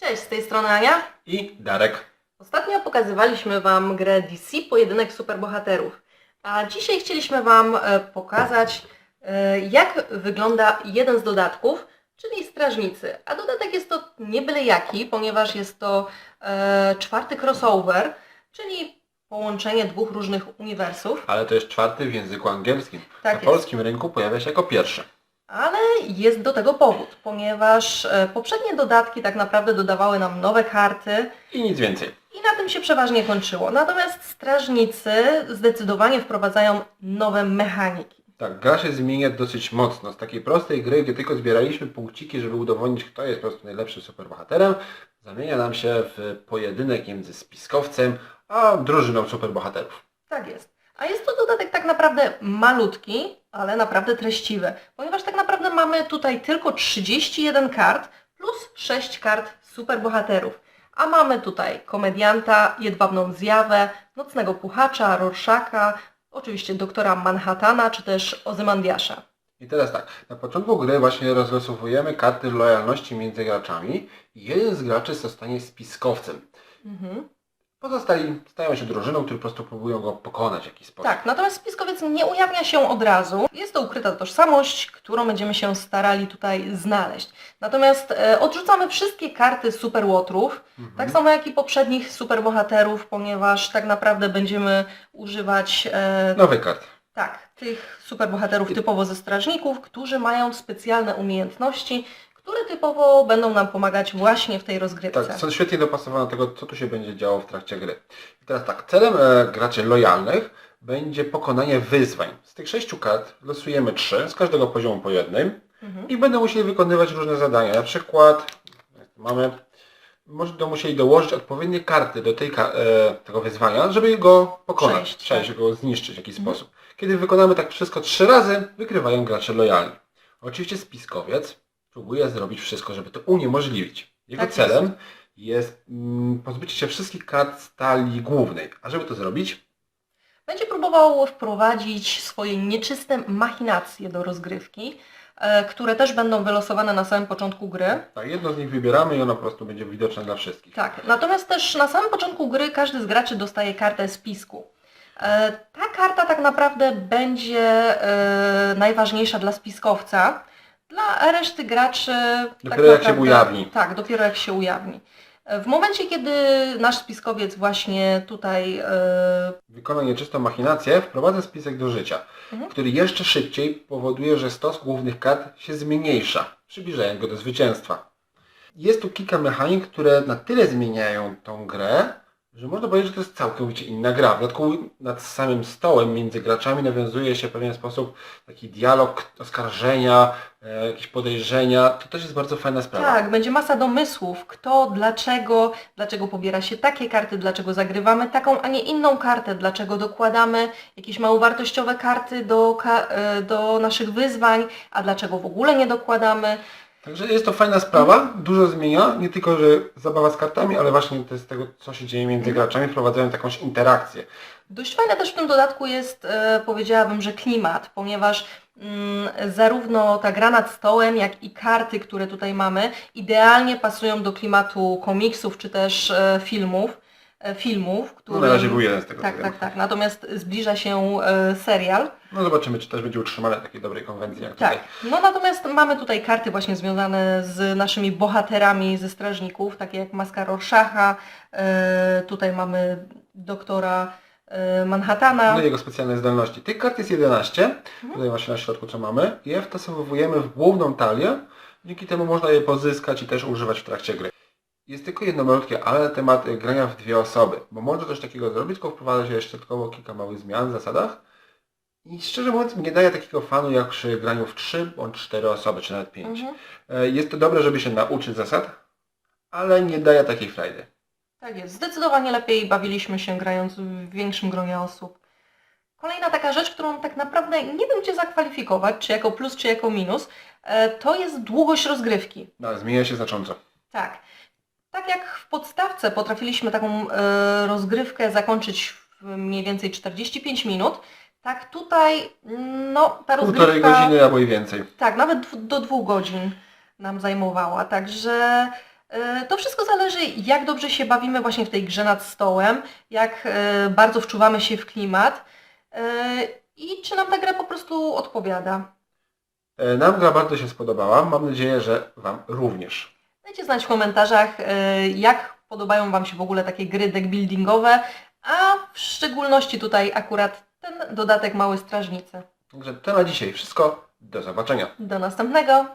Cześć, z tej strony Ania. I Darek. Ostatnio pokazywaliśmy Wam grę DC Pojedynek Superbohaterów, a dzisiaj chcieliśmy Wam e, pokazać, e, jak wygląda jeden z dodatków, czyli Strażnicy. A dodatek jest to nie byle jaki, ponieważ jest to e, czwarty crossover, czyli połączenie dwóch różnych uniwersów. Ale to jest czwarty w języku angielskim. Tak Na jest. polskim rynku pojawia się jako pierwszy. Ale jest do tego powód, ponieważ e, poprzednie dodatki tak naprawdę dodawały nam nowe karty, I nic więcej. I na tym się przeważnie kończyło. Natomiast strażnicy zdecydowanie wprowadzają nowe mechaniki. Tak, gra się zmienia dosyć mocno. Z takiej prostej gry, gdzie tylko zbieraliśmy punkciki, żeby udowodnić, kto jest po prostu najlepszym superbohaterem, zamienia nam się w pojedynek między spiskowcem a drużyną superbohaterów. Tak jest. A jest to dodatek tak naprawdę malutki, ale naprawdę treściwy, ponieważ tak naprawdę mamy tutaj tylko 31 kart plus 6 kart superbohaterów. A mamy tutaj komedianta, jedwabną zjawę, nocnego puchacza, Rorschaka, oczywiście doktora Manhattana czy też Ozymandiasza. I teraz tak, na początku gry właśnie rozlosowujemy karty lojalności między graczami i jeden z graczy zostanie spiskowcem. Mhm. Pozostali stają się drużyną, którzy po prostu próbują go pokonać w jakiś sposób. Tak, natomiast spiskowiec nie ujawnia się od razu. Jest to ukryta tożsamość, którą będziemy się starali tutaj znaleźć. Natomiast e, odrzucamy wszystkie karty superłotrów, Mhm. tak samo jak i poprzednich superbohaterów, ponieważ tak naprawdę będziemy używać e, Nowy kart. tak, tych superbohaterów typowo ze strażników, którzy mają specjalne umiejętności, które typowo będą nam pomagać właśnie w tej rozgrywce. Tak, są świetnie dopasowane do tego, co tu się będzie działo w trakcie gry. I teraz tak, celem e, graczy lojalnych będzie pokonanie wyzwań. Z tych sześciu kart losujemy trzy, z każdego poziomu po jednej Mhm. i będą musieli wykonywać różne zadania. Na przykład mamy, będą musieli dołożyć odpowiednie karty do tej, ka- e, tego wyzwania, żeby go pokonać, Przejść, przejść, tak. go zniszczyć w jakiś Mhm. sposób. Kiedy wykonamy tak wszystko trzy razy, wygrywają gracze lojalni. Oczywiście spiskowiec próbuje zrobić wszystko, żeby to uniemożliwić. Jego Tak jest. celem jest mm, pozbycie się wszystkich kart stali głównej. A żeby to zrobić, Będzie próbował wprowadzić swoje nieczyste machinacje do rozgrywki, e, które też będą wylosowane na samym początku gry. tak, jedno z nich wybieramy i ono po prostu będzie widoczne dla wszystkich. Tak, natomiast też na samym początku gry każdy z graczy dostaje kartę spisku. E, Ta karta tak naprawdę będzie e, najważniejsza dla spiskowca. Dla reszty graczy... Dopiero jak się ujawni. Tak, dopiero jak się ujawni. W momencie, kiedy nasz spiskowiec właśnie tutaj e, Wykona nieczystą machinację, wprowadza spisek do życia, Mhm. który jeszcze szybciej powoduje, że stos głównych kart się zmniejsza, przybliżając go do zwycięstwa. Jest tu kilka mechanik, które na tyle zmieniają tą grę, że można powiedzieć, że to jest całkowicie inna gra. W dodatku nad samym stołem między graczami nawiązuje się w pewien sposób taki dialog, oskarżenia, e, jakieś podejrzenia. To też jest bardzo fajna sprawa. Tak, będzie masa domysłów, kto, dlaczego, dlaczego pobiera się takie karty, dlaczego zagrywamy taką, a nie inną kartę, dlaczego dokładamy jakieś małowartościowe karty do, e, do naszych wyzwań, a dlaczego w ogóle nie dokładamy. Także jest to fajna sprawa, dużo zmienia, nie tylko, że zabawa z kartami, ale właśnie to jest tego, co się dzieje między graczami, wprowadzając jakąś interakcję. Dość fajne też w tym dodatku jest, e, powiedziałabym, że klimat, ponieważ mm, zarówno ta gra nad stołem, jak i karty, które tutaj mamy, idealnie pasują do klimatu komiksów czy też e, filmów. e, filmów, No, który... na razie był jeden z tego, Tak, tak, tak. Natomiast zbliża się e, serial. No zobaczymy, czy też będzie utrzymane takiej dobrej konwencji jak Tak. tutaj. No natomiast mamy tutaj karty właśnie związane z naszymi bohaterami ze strażników, takie jak Maska Rorschacha. E, tutaj mamy doktora e, Manhattana. No i jego specjalne zdolności. Tych kart jest 11, Mhm. tutaj właśnie na środku co mamy. I je wtasowujemy w główną talię, dzięki temu można je pozyskać i też używać w trakcie gry. Jest tylko jedno malutkie, ale temat grania w dwie osoby, bo można coś takiego zrobić, tylko wprowadza się jeszcze dodatkowo kilka małych zmian w zasadach. I szczerze mówiąc nie daje takiego fanu jak przy graniu w 3 bądź 4 osoby, czy nawet 5. Mhm. E, Jest to dobre, żeby się nauczyć zasad, ale nie daje takiej frajdy. Tak jest. Zdecydowanie lepiej bawiliśmy się grając w większym gronie osób. Kolejna taka rzecz, którą tak naprawdę nie wiem gdzie zakwalifikować, czy jako plus, czy jako minus, e, to jest długość rozgrywki. No, zmienia się znacząco. Tak. Tak jak w podstawce potrafiliśmy taką e, rozgrywkę zakończyć w mniej więcej 45 minut, tak tutaj no ta rozgrywka... Półtorej godziny albo i więcej. Tak, nawet do dwóch godzin nam zajmowała, także E, To wszystko zależy, jak dobrze się bawimy właśnie w tej grze nad stołem, jak e, bardzo wczuwamy się w klimat e, i czy nam ta gra po prostu odpowiada. E, Nam gra bardzo się spodobała. Mam nadzieję, że Wam również. Dajcie znać w komentarzach, jak podobają Wam się w ogóle takie gry deck buildingowe, a w szczególności tutaj akurat ten dodatek Małe Strażnicy. Także to na dzisiaj wszystko. Do zobaczenia. Do następnego!